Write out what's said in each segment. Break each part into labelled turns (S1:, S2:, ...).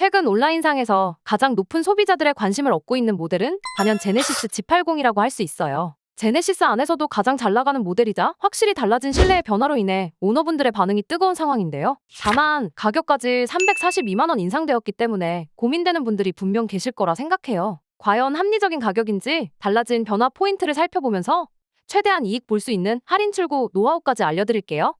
S1: 최근 온라인상에서 가장 높은 소비자들의 관심을 얻고 있는 모델은 단연 제네시스 G80이라고 할 수 있어요. 제네시스 안에서도 가장 잘 나가는 모델이자 확실히 달라진 실내의 변화로 인해 오너분들의 반응이 뜨거운 상황인데요. 다만 가격까지 342만 원 인상되었기 때문에 고민되는 분들이 분명 계실 거라 생각해요. 과연 합리적인 가격인지 달라진 변화 포인트를 살펴보면서 최대한 이익 볼 수 있는 할인 출고 노하우까지 알려드릴게요.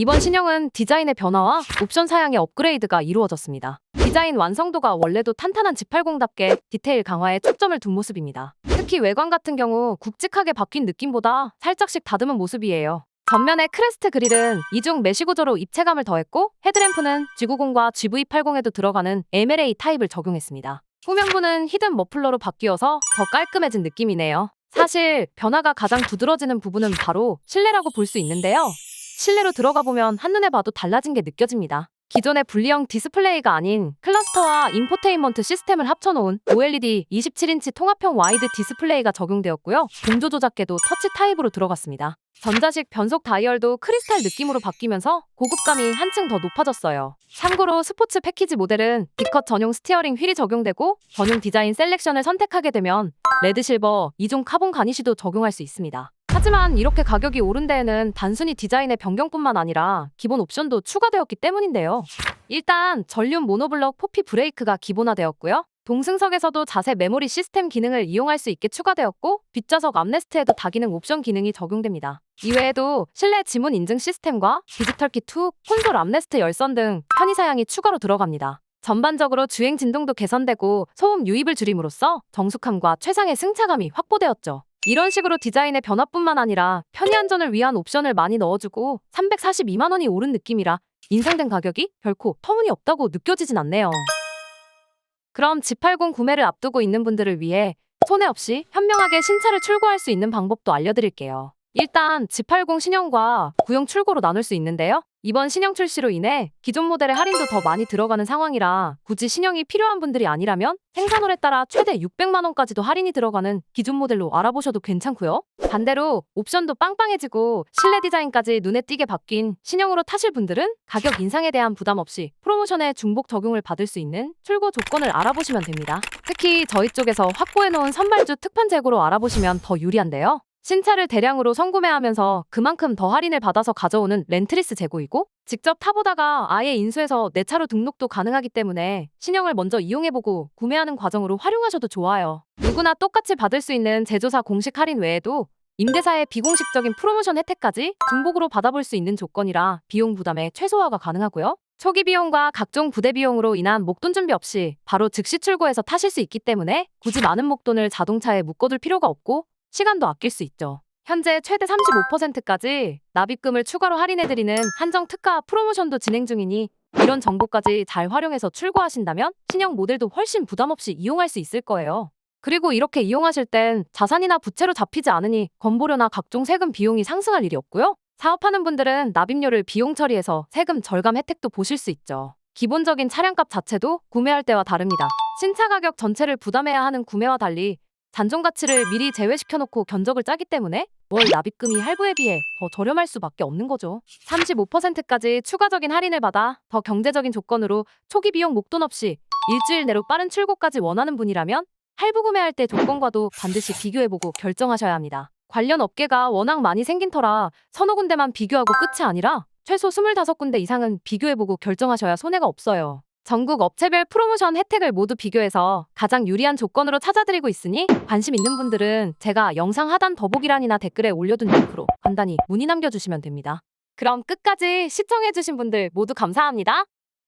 S1: 이번 신형은 디자인의 변화와 옵션 사양의 업그레이드가 이루어졌습니다. 디자인 완성도가 원래도 탄탄한 G80답게 디테일 강화에 초점을 둔 모습입니다. 특히 외관 같은 경우 굵직하게 바뀐 느낌보다 살짝씩 다듬은 모습이에요. 전면의 크레스트 그릴은 이중 메시 구조로 입체감을 더했고 헤드램프는 G90과 GV80에도 들어가는 MLA 타입을 적용했습니다. 후면부는 히든 머플러로 바뀌어서 더 깔끔해진 느낌이네요. 사실 변화가 가장 두드러지는 부분은 바로 실내라고 볼 수 있는데요. 실내로 들어가 보면 한눈에 봐도 달라진 게 느껴집니다. 기존의 분리형 디스플레이가 아닌 클러스터와 인포테인먼트 시스템을 합쳐놓은 OLED 27인치 통합형 와이드 디스플레이가 적용되었고요. 공조 조작계도 터치 타입으로 들어갔습니다. 전자식 변속 다이얼도 크리스탈 느낌으로 바뀌면서 고급감이 한층 더 높아졌어요. 참고로 스포츠 패키지 모델은 D컷 전용 스티어링 휠이 적용되고 전용 디자인 셀렉션을 선택하게 되면 레드 실버 2종 카본 가니쉬도 적용할 수 있습니다. 하지만 이렇게 가격이 오른 데에는 단순히 디자인의 변경뿐만 아니라 기본 옵션도 추가되었기 때문인데요. 일단 전륜 모노블럭 포피 브레이크가 기본화되었고요. 동승석에서도 자세 메모리 시스템 기능을 이용할 수 있게 추가되었고 뒷좌석 암레스트에도 다기능 옵션 기능이 적용됩니다. 이외에도 실내 지문 인증 시스템과 디지털 키 2, 콘솔 암레스트 열선 등 편의 사양이 추가로 들어갑니다. 전반적으로 주행 진동도 개선되고 소음 유입을 줄임으로써 정숙함과 최상의 승차감이 확보되었죠. 이런 식으로 디자인의 변화뿐만 아니라 편의 안전을 위한 옵션을 많이 넣어주고 342만 원이 오른 느낌이라 인상된 가격이 결코 터무니없다고 느껴지진 않네요. 그럼 G80 구매를 앞두고 있는 분들을 위해 손해 없이 현명하게 신차를 출고할 수 있는 방법도 알려드릴게요. 일단 G80 신형과 구형 출고로 나눌 수 있는데요. 이번 신형 출시로 인해 기존 모델의 할인도 더 많이 들어가는 상황이라 굳이 신형이 필요한 분들이 아니라면 생산월에 따라 최대 600만 원까지도 할인이 들어가는 기존 모델로 알아보셔도 괜찮고요. 반대로 옵션도 빵빵해지고 실내 디자인까지 눈에 띄게 바뀐 신형으로 타실 분들은 가격 인상에 대한 부담 없이 프로모션에 중복 적용을 받을 수 있는 출고 조건을 알아보시면 됩니다. 특히 저희 쪽에서 확보해놓은 선발주 특판 재고로 알아보시면 더 유리한데요. 신차를 대량으로 선구매하면서 그만큼 더 할인을 받아서 가져오는 렌트리스 재고이고 직접 타보다가 아예 인수해서 내 차로 등록도 가능하기 때문에 신형을 먼저 이용해보고 구매하는 과정으로 활용하셔도 좋아요. 누구나 똑같이 받을 수 있는 제조사 공식 할인 외에도 임대사의 비공식적인 프로모션 혜택까지 중복으로 받아볼 수 있는 조건이라 비용 부담의 최소화가 가능하고요. 초기 비용과 각종 부대 비용으로 인한 목돈 준비 없이 바로 즉시 출고해서 타실 수 있기 때문에 굳이 많은 목돈을 자동차에 묶어둘 필요가 없고 시간도 아낄 수 있죠. 현재 최대 35%까지 납입금을 추가로 할인해드리는 한정 특가 프로모션도 진행 중이니 이런 정보까지 잘 활용해서 출고하신다면 신형 모델도 훨씬 부담 없이 이용할 수 있을 거예요. 그리고 이렇게 이용하실 땐 자산이나 부채로 잡히지 않으니 건보료나 각종 세금 비용이 상승할 일이 없고요. 사업하는 분들은 납입료를 비용 처리해서 세금 절감 혜택도 보실 수 있죠. 기본적인 차량값 자체도 구매할 때와 다릅니다. 신차 가격 전체를 부담해야 하는 구매와 달리 잔존 가치를 미리 제외시켜놓고 견적을 짜기 때문에 월 납입금이 할부에 비해 더 저렴할 수밖에 없는 거죠. 35%까지 추가적인 할인을 받아 더 경제적인 조건으로 초기 비용 목돈 없이 일주일 내로 빠른 출고까지 원하는 분이라면 할부 구매할 때 조건과도 반드시 비교해보고 결정하셔야 합니다. 관련 업계가 워낙 많이 생긴 터라 서너 군데만 비교하고 끝이 아니라 최소 25군데 이상은 비교해보고 결정하셔야 손해가 없어요. 전국 업체별 프로모션 혜택을 모두 비교해서 가장 유리한 조건으로 찾아드리고 있으니 관심 있는 분들은 제가 영상 하단 더보기란이나 댓글에 올려둔 링크로 간단히 문의 남겨주시면 됩니다. 그럼 끝까지 시청해주신 분들 모두 감사합니다.